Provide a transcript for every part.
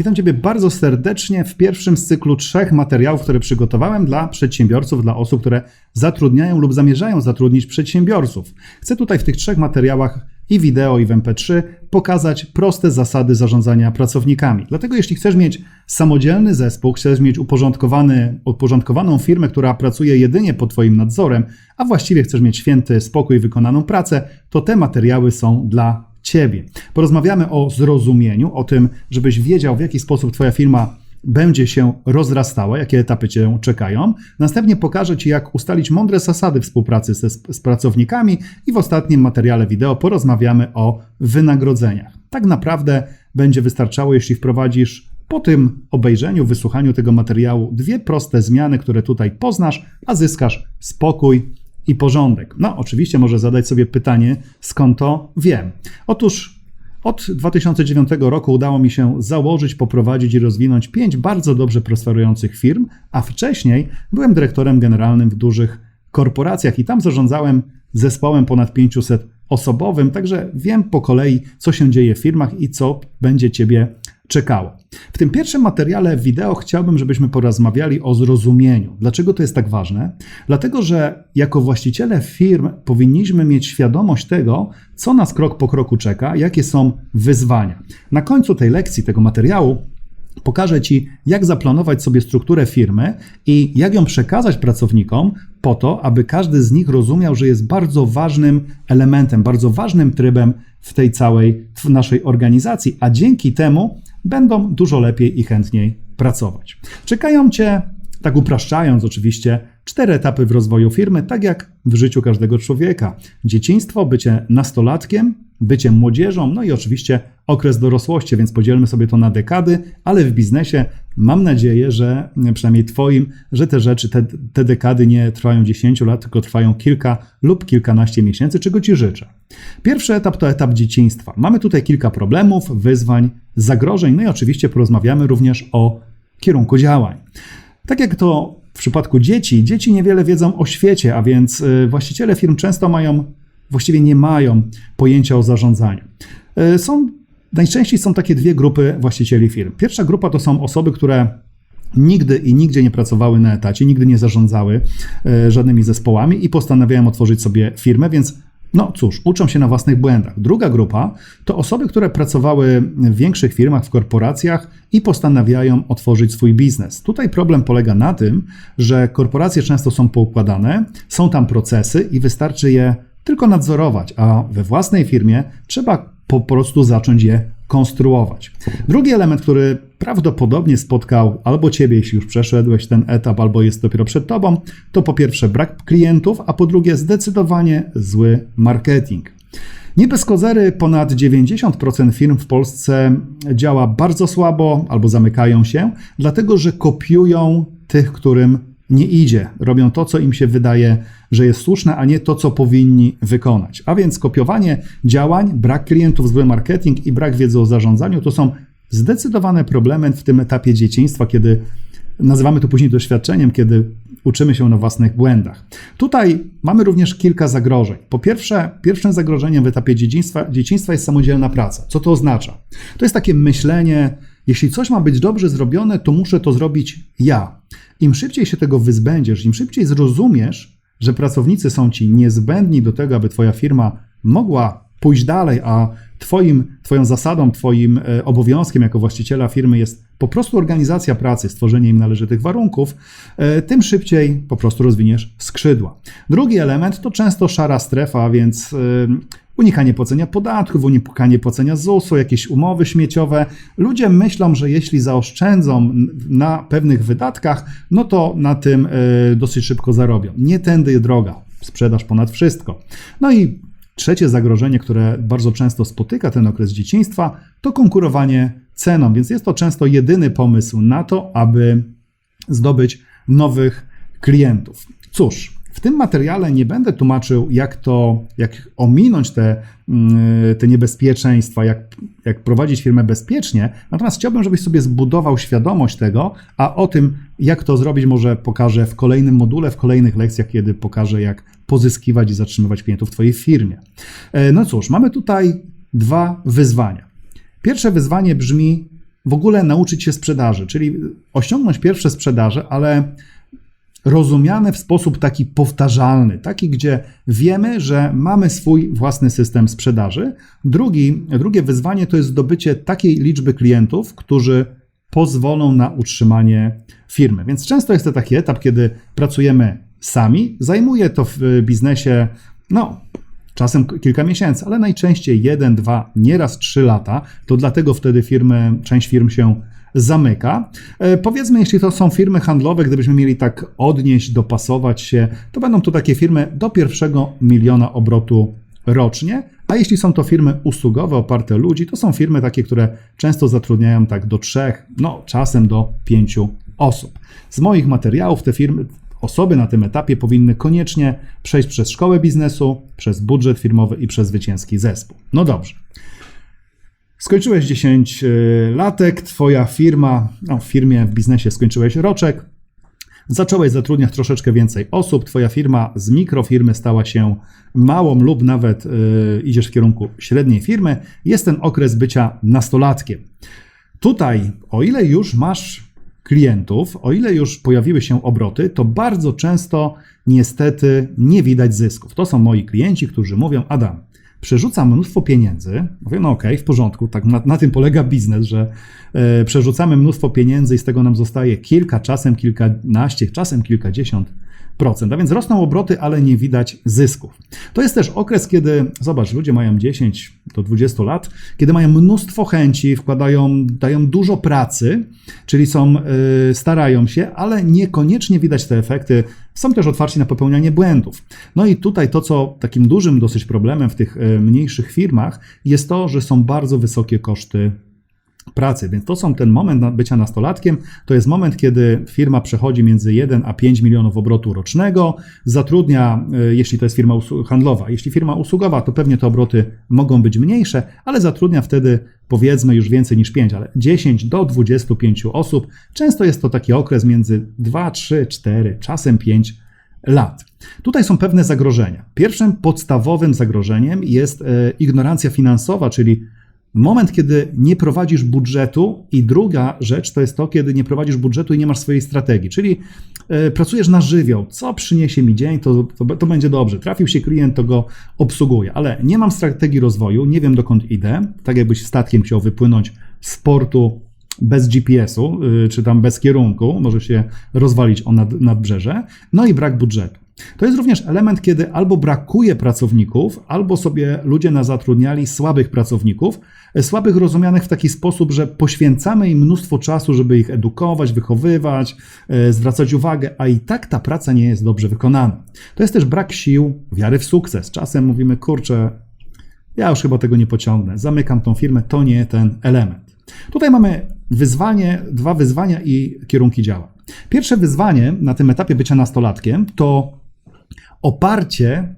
Witam Ciebie bardzo serdecznie w pierwszym z cyklu trzech materiałów, które przygotowałem dla przedsiębiorców, dla osób, które zatrudniają lub zamierzają zatrudnić przedsiębiorców. Chcę tutaj w tych trzech materiałach i wideo, i w MP3 pokazać proste zasady zarządzania pracownikami. Dlatego jeśli chcesz mieć samodzielny zespół, chcesz mieć uporządkowany, uporządkowaną firmę, która pracuje jedynie pod Twoim nadzorem, a właściwie chcesz mieć święty spokój i wykonaną pracę, to te materiały są dla Ciebie. Porozmawiamy o zrozumieniu, o tym, żebyś wiedział, w jaki sposób Twoja firma będzie się rozrastała, jakie etapy Cię czekają. Następnie pokażę Ci, jak ustalić mądre zasady współpracy ze, z pracownikami i w ostatnim materiale wideo porozmawiamy o wynagrodzeniach. Tak naprawdę będzie wystarczało, jeśli wprowadzisz po tym obejrzeniu, wysłuchaniu tego materiału dwie proste zmiany, które tutaj poznasz, a zyskasz spokój i porządek. No, oczywiście może zadać sobie pytanie, skąd to wiem. Otóż od 2009 roku udało mi się założyć, poprowadzić i rozwinąć pięć bardzo dobrze prosperujących firm, a wcześniej byłem dyrektorem generalnym w dużych korporacjach i tam zarządzałem zespołem ponad 500 osobowym, także wiem po kolei, co się dzieje w firmach i co będzie Ciebie czekało. W tym pierwszym materiale wideo chciałbym, żebyśmy porozmawiali o zrozumieniu. Dlaczego to jest tak ważne? Dlatego, że jako właściciele firm powinniśmy mieć świadomość tego, co nas krok po kroku czeka, jakie są wyzwania. Na końcu tej lekcji, tego materiału, Pokażę Ci, jak zaplanować sobie strukturę firmy i jak ją przekazać pracownikom, po to, aby każdy z nich rozumiał, że jest bardzo ważnym elementem, bardzo ważnym trybem w tej całej w naszej organizacji, a dzięki temu będą dużo lepiej i chętniej pracować. Czekają Cię, tak upraszczając oczywiście, cztery etapy w rozwoju firmy, tak jak w życiu każdego człowieka: dzieciństwo, bycie nastolatkiem, bycie młodzieżą, no i oczywiście okres dorosłości, więc podzielmy sobie to na dekady, ale w biznesie mam nadzieję, że przynajmniej Twoim, że te rzeczy, te, te dekady nie trwają 10 lat, tylko trwają kilka lub kilkanaście miesięcy, czego Ci życzę. Pierwszy etap to etap dzieciństwa. Mamy tutaj kilka problemów, wyzwań, zagrożeń, no i oczywiście porozmawiamy również o kierunku działań. Tak jak to w przypadku dzieci, dzieci niewiele wiedzą o świecie, a więc y, właściciele firm często mają, właściwie nie mają pojęcia o zarządzaniu. Y, są, najczęściej są takie dwie grupy właścicieli firm. Pierwsza grupa to są osoby, które nigdy i nigdzie nie pracowały na etacie, nigdy nie zarządzały y, żadnymi zespołami i postanawiają otworzyć sobie firmę, więc no cóż, uczą się na własnych błędach. Druga grupa to osoby, które pracowały w większych firmach, w korporacjach i postanawiają otworzyć swój biznes. Tutaj problem polega na tym, że korporacje często są poukładane, są tam procesy i wystarczy je tylko nadzorować, a we własnej firmie trzeba po prostu zacząć je konstruować. Drugi element, który prawdopodobnie spotkał albo ciebie, jeśli już przeszedłeś ten etap, albo jest dopiero przed tobą, to po pierwsze brak klientów, a po drugie zdecydowanie zły marketing. Nie bez kozery ponad 90% firm w Polsce działa bardzo słabo albo zamykają się, dlatego że kopiują tych, którym nie idzie. Robią to, co im się wydaje, że jest słuszne, a nie to, co powinni wykonać. A więc kopiowanie działań, brak klientów, zły marketing i brak wiedzy o zarządzaniu to są zdecydowane problemy w tym etapie dzieciństwa, kiedy nazywamy to później doświadczeniem, kiedy uczymy się na własnych błędach. Tutaj mamy również kilka zagrożeń. Po pierwsze, pierwszym zagrożeniem w etapie dzieciństwa, dzieciństwa jest samodzielna praca. Co to oznacza? To jest takie myślenie, jeśli coś ma być dobrze zrobione, to muszę to zrobić ja. Im szybciej się tego wyzbędziesz, im szybciej zrozumiesz, że pracownicy są ci niezbędni do tego, aby twoja firma mogła pójść dalej, a twoim, twoją zasadą, twoim e, obowiązkiem jako właściciela firmy jest po prostu organizacja pracy, stworzenie im należytych warunków, e, tym szybciej po prostu rozwiniesz skrzydła. Drugi element to często szara strefa, więc e, unikanie płacenia podatków, unikanie płacenia ZUS-u, jakieś umowy śmieciowe. Ludzie myślą, że jeśli zaoszczędzą na pewnych wydatkach, no to na tym dosyć szybko zarobią. Nie tędy droga. Sprzedaż ponad wszystko. No i Trzecie zagrożenie, które bardzo często spotyka ten okres dzieciństwa, to konkurowanie ceną, więc jest to często jedyny pomysł na to, aby zdobyć nowych klientów. Cóż, w tym materiale nie będę tłumaczył, jak to, jak ominąć te, mm, te niebezpieczeństwa, jak, jak prowadzić firmę bezpiecznie. Natomiast chciałbym, żebyś sobie zbudował świadomość tego, a o tym, jak to zrobić, może pokażę w kolejnym module, w kolejnych lekcjach, kiedy pokażę, jak pozyskiwać i zatrzymywać klientów w Twojej firmie. E, no cóż, mamy tutaj dwa wyzwania. Pierwsze wyzwanie brzmi: w ogóle nauczyć się sprzedaży, czyli osiągnąć pierwsze sprzedaże, ale rozumiane w sposób taki powtarzalny, taki, gdzie wiemy, że mamy swój własny system sprzedaży. Drugi, drugie wyzwanie to jest zdobycie takiej liczby klientów, którzy pozwolą na utrzymanie firmy. Więc często jest to taki etap, kiedy pracujemy sami. Zajmuje to w biznesie, no, czasem kilka miesięcy, ale najczęściej jeden, dwa, nieraz trzy lata. To dlatego wtedy firmy, część firm się zamyka. E, powiedzmy, jeśli to są firmy handlowe, gdybyśmy mieli tak odnieść, dopasować się, to będą to takie firmy do pierwszego miliona obrotu rocznie, a jeśli są to firmy usługowe oparte ludzi, to są firmy takie, które często zatrudniają tak do trzech, no czasem do pięciu osób. Z moich materiałów te firmy, osoby na tym etapie powinny koniecznie przejść przez szkołę biznesu, przez budżet firmowy i przez zwycięski zespół. No dobrze. Skończyłeś 10 y, latek, twoja firma, no w firmie, w biznesie skończyłeś roczek, zacząłeś zatrudniać troszeczkę więcej osób, twoja firma z mikrofirmy stała się małą lub nawet yy, idziesz w kierunku średniej firmy, jest ten okres bycia nastolatkiem. Tutaj, o ile już masz klientów, o ile już pojawiły się obroty, to bardzo często niestety nie widać zysków. To są moi klienci, którzy mówią: Adam, przerzucam mnóstwo pieniędzy. Mówię, no okej, okay, w porządku, tak na, na, tym polega biznes, że e, przerzucamy mnóstwo pieniędzy i z tego nam zostaje kilka, czasem kilkanaście, czasem kilkadziesiąt a więc rosną obroty, ale nie widać zysków. To jest też okres, kiedy, zobacz, ludzie mają 10 do 20 lat, kiedy mają mnóstwo chęci, wkładają, dają dużo pracy, czyli są, yy, starają się, ale niekoniecznie widać te efekty. Są też otwarci na popełnianie błędów. No i tutaj to, co takim dużym dosyć problemem w tych yy, mniejszych firmach, jest to, że są bardzo wysokie koszty pracy. Więc to są ten moment bycia nastolatkiem, to jest moment, kiedy firma przechodzi między 1 a 5 milionów obrotu rocznego, zatrudnia, e, jeśli to jest firma handlowa, jeśli firma usługowa, to pewnie te obroty mogą być mniejsze, ale zatrudnia wtedy powiedzmy już więcej niż 5, ale 10 do 25 osób. Często jest to taki okres między 2, 3, 4, czasem 5 lat. Tutaj są pewne zagrożenia. Pierwszym podstawowym zagrożeniem jest e, ignorancja finansowa, czyli Moment, kiedy nie prowadzisz budżetu, i druga rzecz to jest to, kiedy nie prowadzisz budżetu i nie masz swojej strategii, czyli y, pracujesz na żywioł. Co przyniesie mi dzień, to, to, to, będzie dobrze. Trafił się klient, to go obsługuję, ale nie mam strategii rozwoju, nie wiem dokąd idę. Tak jakbyś statkiem chciał wypłynąć z portu bez GPS-u, y, czy tam bez kierunku, może się rozwalić o nad, nadbrzeże, no i brak budżetu. To jest również element, kiedy albo brakuje pracowników, albo sobie ludzie na zatrudniali słabych pracowników, e, słabych rozumianych w taki sposób, że poświęcamy im mnóstwo czasu, żeby ich edukować, wychowywać, e, zwracać uwagę, a i tak ta praca nie jest dobrze wykonana. To jest też brak sił, wiary w sukces. Czasem mówimy, kurczę, ja już chyba tego nie pociągnę, zamykam tą firmę, to nie ten element. Tutaj mamy wyzwanie, dwa wyzwania i kierunki działań. Pierwsze wyzwanie na tym etapie bycia nastolatkiem to oparcie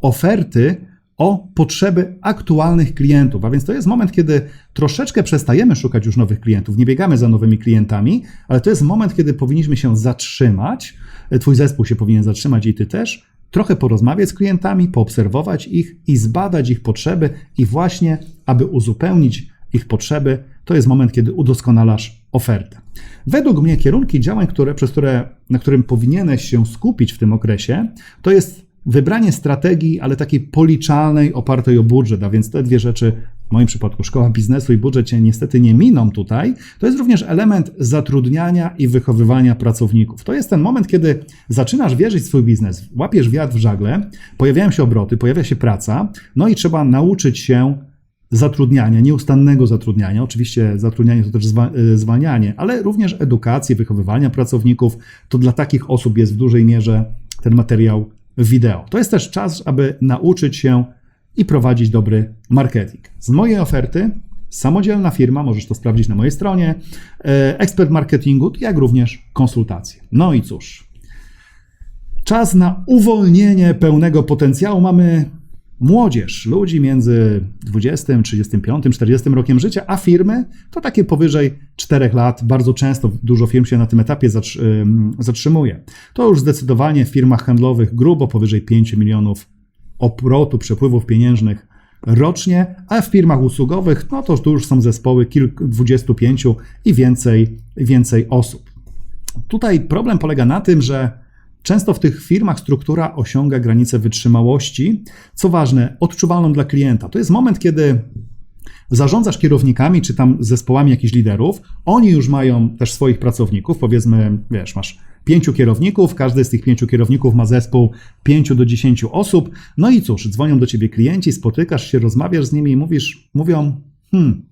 oferty o potrzeby aktualnych klientów. A więc to jest moment, kiedy troszeczkę przestajemy szukać już nowych klientów, nie biegamy za nowymi klientami, ale to jest moment, kiedy powinniśmy się zatrzymać. Twój zespół się powinien zatrzymać i ty też. Trochę porozmawiać z klientami, poobserwować ich i zbadać ich potrzeby, i właśnie, aby uzupełnić ich potrzeby, to jest moment, kiedy udoskonalasz ofertę. Według mnie kierunki działań, które, przez które, na którym powinieneś się skupić w tym okresie, to jest wybranie strategii, ale takiej policzalnej, opartej o budżet, a więc te dwie rzeczy, w moim przypadku szkoła biznesu i budżet cię niestety nie miną tutaj, to jest również element zatrudniania i wychowywania pracowników. To jest ten moment, kiedy zaczynasz wierzyć w swój biznes, łapiesz wiatr w żagle, pojawiają się obroty, pojawia się praca, no i trzeba nauczyć się zatrudniania, nieustannego zatrudniania. Oczywiście zatrudnianie to też y, zwalnianie, ale również edukacji, wychowywania pracowników. To dla takich osób jest w dużej mierze ten materiał wideo. To jest też czas, aby nauczyć się i prowadzić dobry marketing. Z mojej oferty samodzielna firma, możesz to sprawdzić na mojej stronie, e, ekspert marketingu, jak również konsultacje. No i cóż, czas na uwolnienie pełnego potencjału mamy młodzież, ludzi między 20, 35, 40 rokiem życia, a firmy to takie powyżej 4 lat. Bardzo często dużo firm się na tym etapie zatrzymuje. To już zdecydowanie w firmach handlowych grubo powyżej 5 milionów obrotu, przepływów pieniężnych rocznie, a w firmach usługowych, no to już są zespoły kilku, 25 i więcej, więcej osób. Tutaj problem polega na tym, że często w tych firmach struktura osiąga granicę wytrzymałości, co ważne, odczuwalną dla klienta. To jest moment, kiedy zarządzasz kierownikami czy tam zespołami jakichś liderów, oni już mają też swoich pracowników, powiedzmy, wiesz, masz pięciu kierowników, każdy z tych pięciu kierowników ma zespół pięciu do dziesięciu osób, no i cóż, dzwonią do ciebie klienci, spotykasz się, rozmawiasz z nimi i mówisz, mówią, hmm,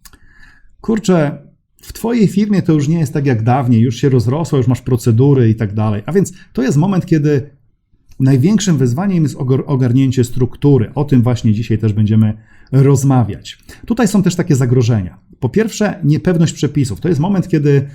kurczę, w Twojej firmie to już nie jest tak jak dawniej, już się rozrosło, już masz procedury i tak dalej. A więc to jest moment, kiedy największym wyzwaniem jest ogarnięcie struktury. O tym właśnie dzisiaj też będziemy rozmawiać. Tutaj są też takie zagrożenia. Po pierwsze, niepewność przepisów. To jest moment, kiedy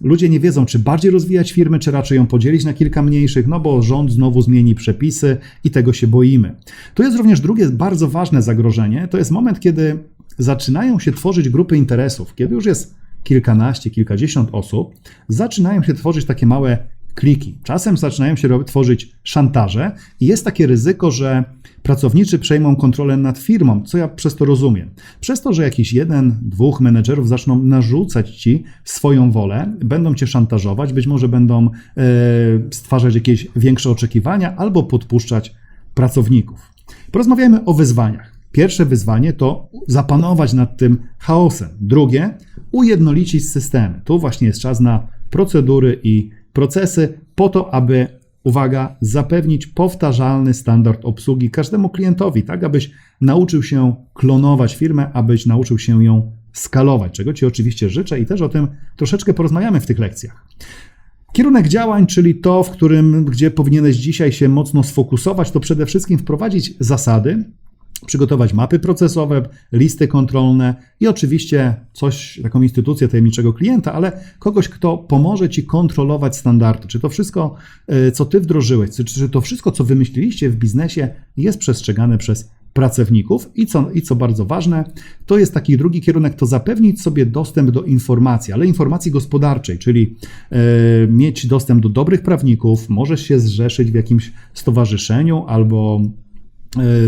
ludzie nie wiedzą, czy bardziej rozwijać firmy, czy raczej ją podzielić na kilka mniejszych, no bo rząd znowu zmieni przepisy i tego się boimy. Tu jest również drugie bardzo ważne zagrożenie. To jest moment, kiedy zaczynają się tworzyć grupy interesów, kiedy już jest kilkanaście, kilkadziesiąt osób, zaczynają się tworzyć takie małe kliki. Czasem zaczynają się tworzyć szantaże i jest takie ryzyko, że pracownicy przejmą kontrolę nad firmą, co ja przez to rozumiem. Przez to, że jakiś jeden, dwóch menedżerów zaczną narzucać ci swoją wolę, będą cię szantażować, być może będą e, stwarzać jakieś większe oczekiwania albo podpuszczać pracowników. Porozmawiajmy o wyzwaniach. Pierwsze wyzwanie to zapanować nad tym chaosem. Drugie, ujednolicić systemy. Tu właśnie jest czas na procedury i procesy po to, aby uwaga, zapewnić powtarzalny standard obsługi każdemu klientowi, tak abyś nauczył się klonować firmę, abyś nauczył się ją skalować, czego Ci oczywiście życzę i też o tym troszeczkę porozmawiamy w tych lekcjach. Kierunek działań, czyli to, w którym, gdzie powinieneś dzisiaj się mocno sfokusować, to przede wszystkim wprowadzić zasady, przygotować mapy procesowe, listy kontrolne i oczywiście coś, taką instytucję tajemniczego klienta, ale kogoś, kto pomoże Ci kontrolować standardy. Czy to wszystko, e, co Ty wdrożyłeś, czy, to wszystko, co wymyśliliście w biznesie, jest przestrzegane przez pracowników i co, i co bardzo ważne, to jest taki drugi kierunek, to zapewnić sobie dostęp do informacji, ale informacji gospodarczej, czyli e, mieć dostęp do dobrych prawników, możesz się zrzeszyć w jakimś stowarzyszeniu albo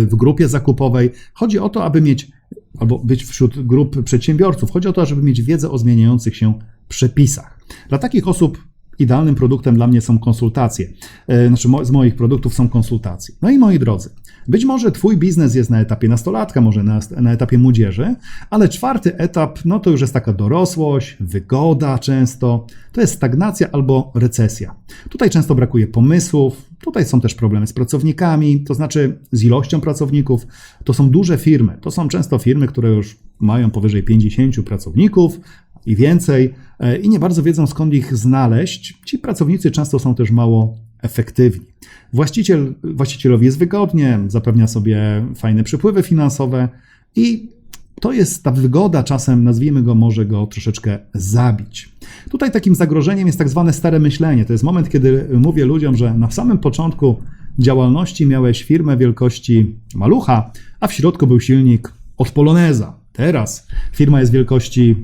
w grupie zakupowej. Chodzi o to, aby mieć, albo być wśród grup przedsiębiorców, chodzi o to, żeby mieć wiedzę o zmieniających się przepisach. Dla takich osób idealnym produktem dla mnie są konsultacje. E, znaczy, z moich produktów są konsultacje. No i moi drodzy, być może Twój biznes jest na etapie nastolatka, może na, na etapie młodzieży, ale czwarty etap, no to już jest taka dorosłość, wygoda często, to jest stagnacja albo recesja. Tutaj często brakuje pomysłów, tutaj są też problemy z pracownikami, to znaczy z ilością pracowników. To są duże firmy, to są często firmy, które już mają powyżej 50 pracowników, i więcej, e, i nie bardzo wiedzą skąd ich znaleźć. Ci pracownicy często są też mało efektywni. Właściciel, właścicielowi jest wygodnie, zapewnia sobie fajne przepływy finansowe i to jest ta wygoda, czasem nazwijmy go, może go troszeczkę zabić. Tutaj takim zagrożeniem jest tak zwane stare myślenie. To jest moment, kiedy mówię ludziom, że na samym początku działalności miałeś firmę wielkości malucha, a w środku był silnik od Poloneza. Teraz firma jest wielkości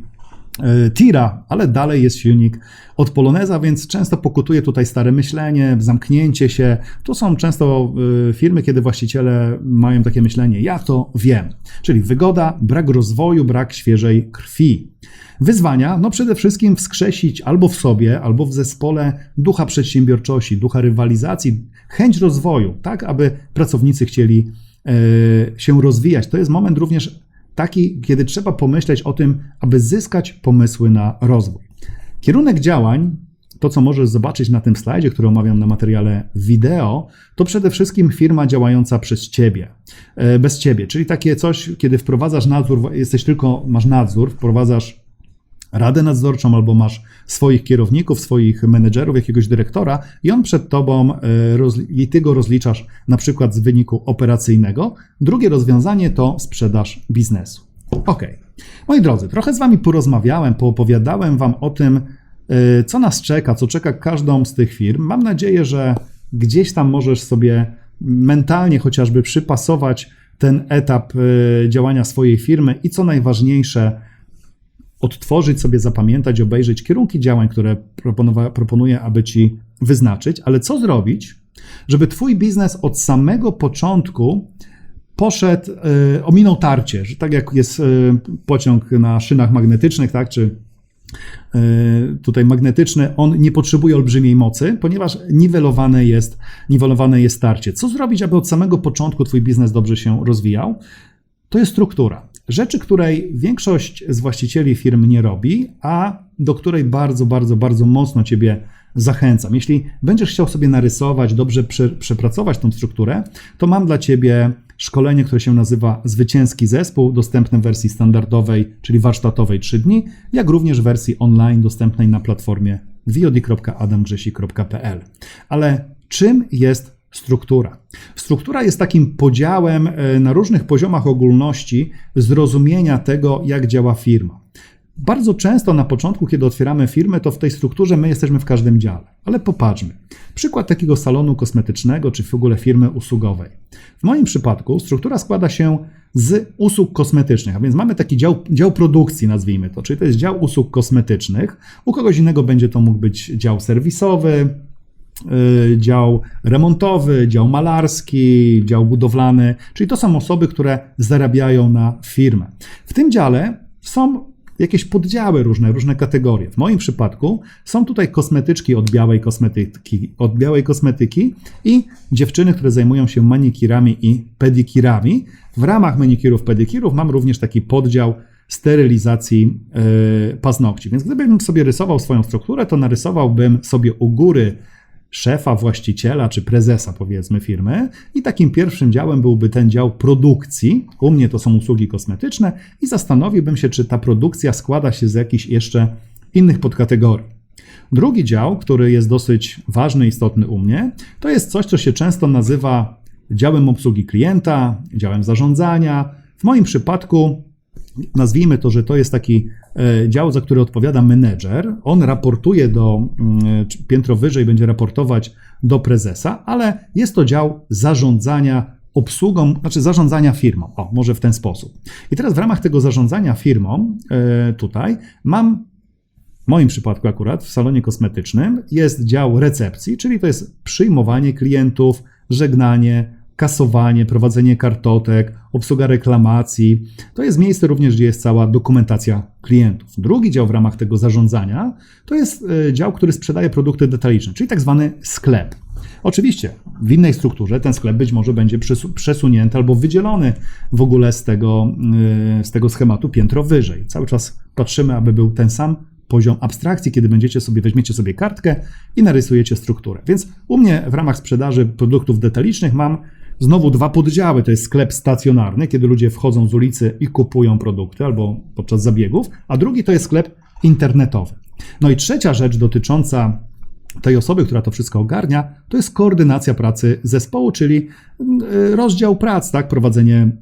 tira, ale dalej jest silnik od Poloneza, więc często pokutuje tutaj stare myślenie, zamknięcie się. To są często e, firmy, kiedy właściciele mają takie myślenie, ja to wiem. Czyli wygoda, brak rozwoju, brak świeżej krwi. Wyzwania, no przede wszystkim wskrzesić albo w sobie, albo w zespole ducha przedsiębiorczości, ducha rywalizacji, chęć rozwoju, tak aby pracownicy chcieli e, się rozwijać. To jest moment również taki, kiedy trzeba pomyśleć o tym, aby zyskać pomysły na rozwój. Kierunek działań, to co możesz zobaczyć na tym slajdzie, który omawiam na materiale wideo, to przede wszystkim firma działająca przez ciebie, e, bez ciebie, czyli takie coś, kiedy wprowadzasz nadzór, jesteś tylko, masz nadzór, wprowadzasz radę nadzorczą albo masz swoich kierowników, swoich menedżerów, jakiegoś dyrektora i on przed tobą e, i ty go rozliczasz na przykład z wyniku operacyjnego. Drugie rozwiązanie to sprzedaż biznesu. Ok. Moi drodzy, trochę z wami porozmawiałem, poopowiadałem wam o tym, e, co nas czeka, co czeka każdą z tych firm. Mam nadzieję, że gdzieś tam możesz sobie mentalnie chociażby przypasować ten etap e, działania swojej firmy i co najważniejsze, odtworzyć sobie, zapamiętać, obejrzeć kierunki działań, które proponuję, aby ci wyznaczyć, ale co zrobić, żeby Twój biznes od samego początku poszedł, y, ominął tarcie, że tak jak jest y, pociąg na szynach magnetycznych, tak, czy y, tutaj magnetyczny, on nie potrzebuje olbrzymiej mocy, ponieważ niwelowane jest, niwelowane jest tarcie. Co zrobić, aby od samego początku Twój biznes dobrze się rozwijał? To jest struktura. Rzeczy, której większość z właścicieli firm nie robi, a do której bardzo, bardzo, bardzo mocno Ciebie zachęcam. Jeśli będziesz chciał sobie narysować, dobrze prze, przepracować tą strukturę, to mam dla Ciebie szkolenie, które się nazywa Zwycięski Zespół, dostępne w wersji standardowej, czyli warsztatowej 3 dni, jak również w wersji online dostępnej na platformie vod.adamgrzesi.pl. Ale czym jest struktura? Struktura jest takim podziałem e, na różnych poziomach ogólności zrozumienia tego, jak działa firma. Bardzo często na początku, kiedy otwieramy firmę, to w tej strukturze my jesteśmy w każdym dziale. Ale popatrzmy. Przykład takiego salonu kosmetycznego, czy w ogóle firmy usługowej. W moim przypadku struktura składa się z usług kosmetycznych, a więc mamy taki dział, dział produkcji, nazwijmy to, czyli to jest dział usług kosmetycznych. U kogoś innego będzie to mógł być dział serwisowy, dział remontowy, dział malarski, dział budowlany, czyli to są osoby, które zarabiają na firmę. W tym dziale są jakieś poddziały różne, różne kategorie. W moim przypadku są tutaj kosmetyczki od białej kosmetyki, od białej kosmetyki i dziewczyny, które zajmują się manikirami i pedikirami. W ramach manikirów, pedikirów mam również taki poddział sterylizacji yy, paznokci. Więc gdybym sobie rysował swoją strukturę, to narysowałbym sobie u góry szefa, właściciela czy prezesa, powiedzmy, firmy. I takim pierwszym działem byłby ten dział produkcji. U mnie to są usługi kosmetyczne, i zastanowiłbym się, czy ta produkcja składa się z jakichś jeszcze innych podkategorii. Drugi dział, który jest dosyć ważny, istotny u mnie, to jest coś, co się często nazywa działem obsługi klienta, działem zarządzania. W moim przypadku nazwijmy to, że to jest taki e, dział, za który odpowiada menedżer. On raportuje do, mm, piętro wyżej będzie raportować do prezesa, ale jest to dział zarządzania obsługą, znaczy zarządzania firmą. O, może w ten sposób. I teraz w ramach tego zarządzania firmą e, tutaj mam w moim przypadku akurat w salonie kosmetycznym jest dział recepcji, czyli to jest przyjmowanie klientów, żegnanie, kasowanie, prowadzenie kartotek, obsługa reklamacji. To jest miejsce również, gdzie jest cała dokumentacja klientów. Drugi dział w ramach tego zarządzania to jest e, dział, który sprzedaje produkty detaliczne, czyli tak zwany sklep. Oczywiście w innej strukturze ten sklep być może będzie przesunięty albo wydzielony w ogóle z tego, e, z tego schematu piętro wyżej. Cały czas patrzymy, aby był ten sam poziom abstrakcji, kiedy będziecie sobie, weźmiecie sobie kartkę i narysujecie strukturę. Więc u mnie w ramach sprzedaży produktów detalicznych mam Znowu dwa poddziały, to jest sklep stacjonarny, kiedy ludzie wchodzą z ulicy i kupują produkty albo podczas zabiegów, a drugi to jest sklep internetowy. No i trzecia rzecz dotycząca tej osoby, która to wszystko ogarnia, to jest koordynacja pracy zespołu, czyli y, rozdział prac, tak, prowadzenie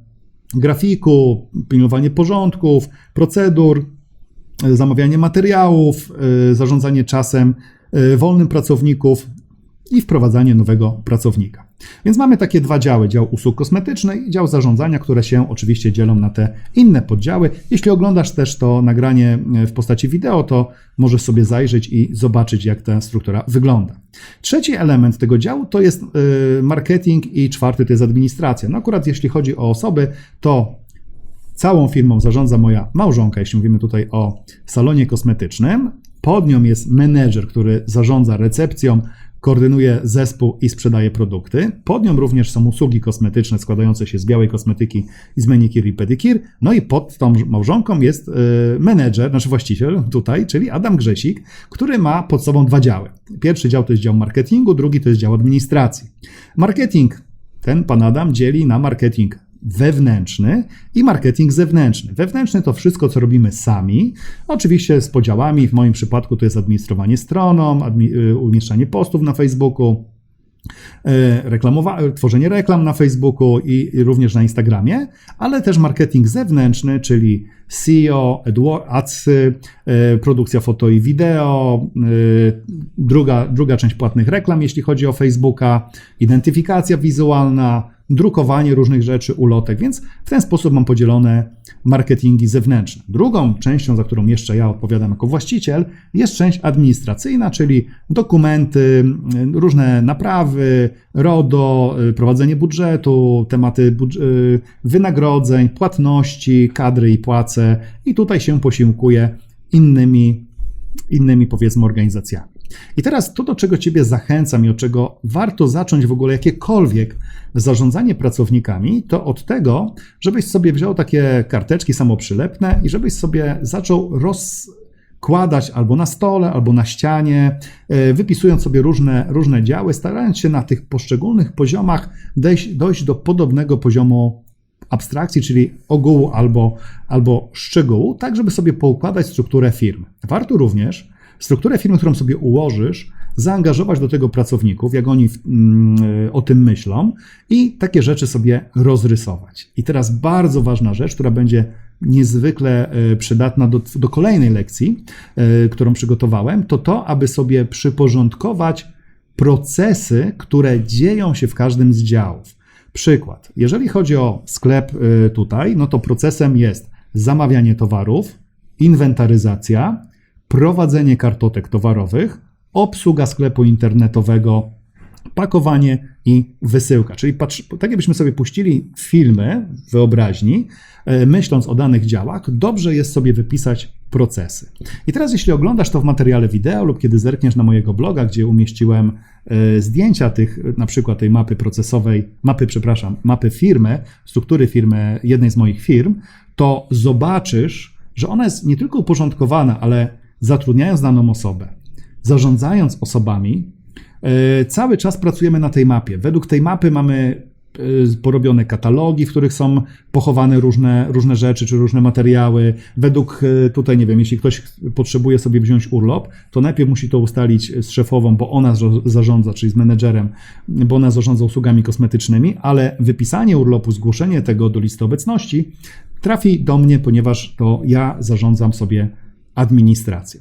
grafiku, pilnowanie porządków, procedur, y, zamawianie materiałów, y, zarządzanie czasem wolnym pracowników i wprowadzanie nowego pracownika. Więc mamy takie dwa działy, dział usług kosmetycznych i dział zarządzania, które się oczywiście dzielą na te inne poddziały. Jeśli oglądasz też to nagranie e, w postaci wideo, to możesz sobie zajrzeć i zobaczyć, jak ta struktura wygląda. Trzeci element tego działu to jest e, marketing i czwarty to jest administracja. No akurat jeśli chodzi o osoby, to całą firmą zarządza moja małżonka, jeśli mówimy tutaj o salonie kosmetycznym. Pod nią jest menedżer, który zarządza recepcją, koordynuje zespół i sprzedaje produkty. Pod nią również są usługi kosmetyczne składające się z białej kosmetyki i z manikir i pedikir. No i pod tą małżonką jest e, menedżer, nasz właściciel tutaj, czyli Adam Grzesik, który ma pod sobą dwa działy. Pierwszy dział to jest dział marketingu, drugi to jest dział administracji. Marketing ten pan Adam dzieli na marketing wewnętrzny i marketing zewnętrzny. Wewnętrzny to wszystko, co robimy sami, oczywiście z podziałami. W moim przypadku to jest administrowanie stroną, admi- y, umieszczanie postów na Facebooku, y, reklamowa- tworzenie reklam na Facebooku i, również na Instagramie, ale też marketing zewnętrzny, czyli SEO, AdWords, y, produkcja foto i wideo, druga, druga część płatnych reklam, jeśli chodzi o Facebooka, identyfikacja wizualna, drukowanie różnych rzeczy, ulotek, więc w ten sposób mam podzielone marketingi zewnętrzne. Drugą częścią, za którą jeszcze ja odpowiadam jako właściciel, jest część administracyjna, czyli dokumenty, różne naprawy, RODO, prowadzenie budżetu, tematy budż- wynagrodzeń, płatności, kadry i płace i tutaj się posiłkuję innymi, innymi powiedzmy organizacjami. I teraz to, do czego Ciebie zachęcam i od czego warto zacząć w ogóle jakiekolwiek zarządzanie pracownikami, to od tego, żebyś sobie wziął takie karteczki samoprzylepne i żebyś sobie zaczął rozkładać albo na stole, albo na ścianie, e, wypisując sobie różne, różne działy, starając się na tych poszczególnych poziomach dojść, dojść do podobnego poziomu abstrakcji, czyli ogółu albo, albo szczegółu, tak żeby sobie poukładać strukturę firmy. Warto również strukturę firmy, którą sobie ułożysz, zaangażować do tego pracowników, jak oni mm, o tym myślą i takie rzeczy sobie rozrysować. I teraz bardzo ważna rzecz, która będzie niezwykle e, przydatna do, do kolejnej lekcji, e, którą przygotowałem, to to, aby sobie przyporządkować procesy, które dzieją się w każdym z działów. Przykład. Jeżeli chodzi o sklep e, tutaj, no to procesem jest zamawianie towarów, inwentaryzacja, prowadzenie kartotek towarowych, obsługa sklepu internetowego, pakowanie i wysyłka. Czyli patrz, tak jakbyśmy sobie puścili filmy wyobraźni, e, myśląc o danych działach, dobrze jest sobie wypisać procesy. I teraz, jeśli oglądasz to w materiale wideo lub kiedy zerkniesz na mojego bloga, gdzie umieściłem e, zdjęcia tych, na przykład tej mapy procesowej, mapy, przepraszam, mapy firmy, struktury firmy, jednej z moich firm, to zobaczysz, że ona jest nie tylko uporządkowana, ale zatrudniając daną osobę, zarządzając osobami, e, cały czas pracujemy na tej mapie. Według tej mapy mamy e, porobione katalogi, w których są pochowane różne, różne rzeczy czy różne materiały. Według e, tutaj, nie wiem, jeśli ktoś potrzebuje sobie wziąć urlop, to najpierw musi to ustalić z szefową, bo ona zarządza, czyli z menedżerem, bo ona zarządza usługami kosmetycznymi, ale wypisanie urlopu, zgłoszenie tego do listy obecności trafi do mnie, ponieważ to ja zarządzam sobie administrację.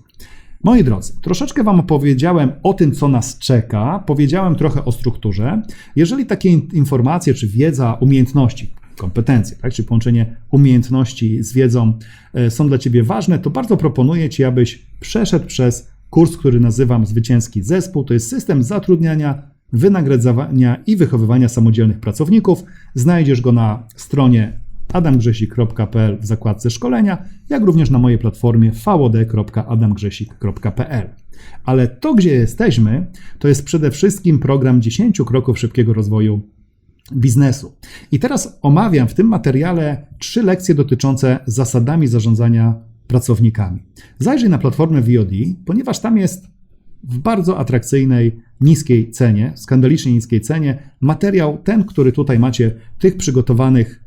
Moi drodzy, troszeczkę Wam opowiedziałem o tym, co nas czeka, powiedziałem trochę o strukturze. Jeżeli takie informacje, czy wiedza, umiejętności, kompetencje, tak, czy połączenie umiejętności z wiedzą e, są dla Ciebie ważne, to bardzo proponuję Ci, abyś przeszedł przez kurs, który nazywam Zwycięski Zespół. To jest system zatrudniania, wynagradzania i wychowywania samodzielnych pracowników. Znajdziesz go na stronie adamgrzesik.pl w zakładce szkolenia, jak również na mojej platformie vod.adamgrzesik.pl. Ale to, gdzie jesteśmy, to jest przede wszystkim program 10 kroków szybkiego rozwoju biznesu. I teraz omawiam w tym materiale trzy lekcje dotyczące zasadami zarządzania pracownikami. Zajrzyj na platformę VOD, ponieważ tam jest w bardzo atrakcyjnej, niskiej cenie, skandalicznie niskiej cenie, materiał ten, który tutaj macie, tych przygotowanych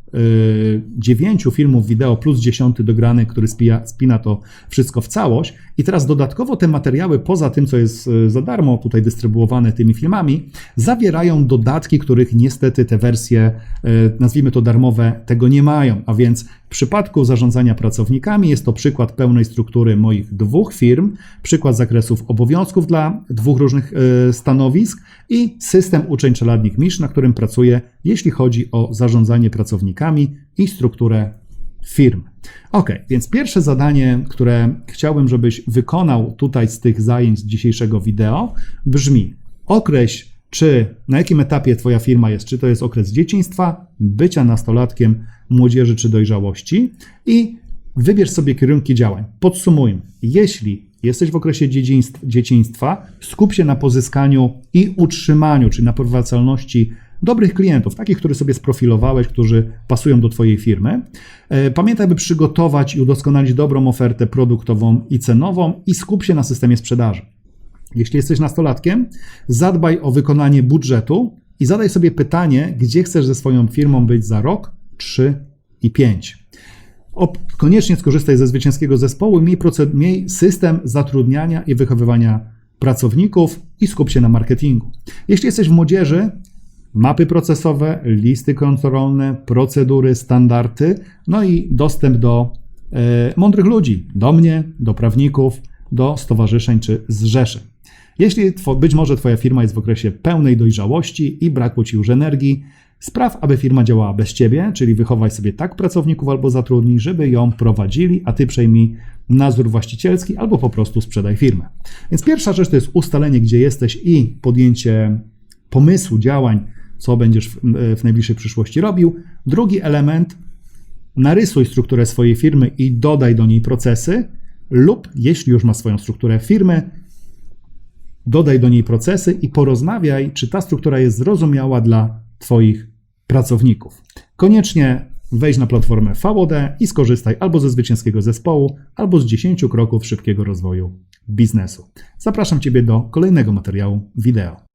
dziewięciu filmów wideo plus dziesiąty dograny, który spija, spina to wszystko w całość. I teraz dodatkowo te materiały, poza tym, co jest y, za darmo tutaj dystrybuowane tymi filmami, zawierają dodatki, których niestety te wersje, y, nazwijmy to darmowe, tego nie mają. A więc przypadku zarządzania pracownikami jest to przykład pełnej struktury moich dwóch firm, przykład zakresów obowiązków dla dwóch różnych stanowisk i system uczeń czeladnik MISZ, na którym pracuję, jeśli chodzi o zarządzanie pracownikami i strukturę firm. Ok, więc pierwsze zadanie, które chciałbym, żebyś wykonał tutaj z tych zajęć z dzisiejszego wideo, brzmi: określ, czy na jakim etapie Twoja firma jest, czy to jest okres dzieciństwa, bycia nastolatkiem, młodzieży czy dojrzałości i wybierz sobie kierunki działań. Podsumujmy. Jeśli jesteś w okresie dzieciństwa, skup się na pozyskaniu i utrzymaniu, czyli na powracalności dobrych klientów, takich, których sobie sprofilowałeś, którzy pasują do Twojej firmy. E, pamiętaj, by przygotować i udoskonalić dobrą ofertę produktową i cenową i skup się na systemie sprzedaży. Jeśli jesteś nastolatkiem, zadbaj o wykonanie budżetu i zadaj sobie pytanie, gdzie chcesz ze swoją firmą być za rok, trzy i pięć. Koniecznie skorzystaj ze zwycięskiego zespołu, miej, miej system zatrudniania i wychowywania pracowników i skup się na marketingu. Jeśli jesteś w młodzieży, mapy procesowe, listy kontrolne, procedury, standardy, no i dostęp do e, mądrych ludzi, do mnie, do prawników, do stowarzyszeń czy zrzeszeń. Jeśli być może Twoja firma jest w okresie pełnej dojrzałości i brakło Ci już energii, Spraw, aby firma działała bez ciebie, czyli wychowaj sobie tak pracowników albo zatrudnij, żeby ją prowadzili, a ty przejmij nadzór właścicielski albo po prostu sprzedaj firmę. Więc pierwsza rzecz to jest ustalenie, gdzie jesteś i podjęcie pomysłu, działań, co będziesz w, w najbliższej przyszłości robił. Drugi element, narysuj strukturę swojej firmy i dodaj do niej procesy, lub jeśli już masz swoją strukturę firmy, dodaj do niej procesy i porozmawiaj, czy ta struktura jest zrozumiała dla Twoich pracowników. Koniecznie wejdź na platformę VOD i skorzystaj albo ze zwycięskiego zespołu, albo z 10 kroków szybkiego rozwoju biznesu. Zapraszam Ciebie do kolejnego materiału wideo.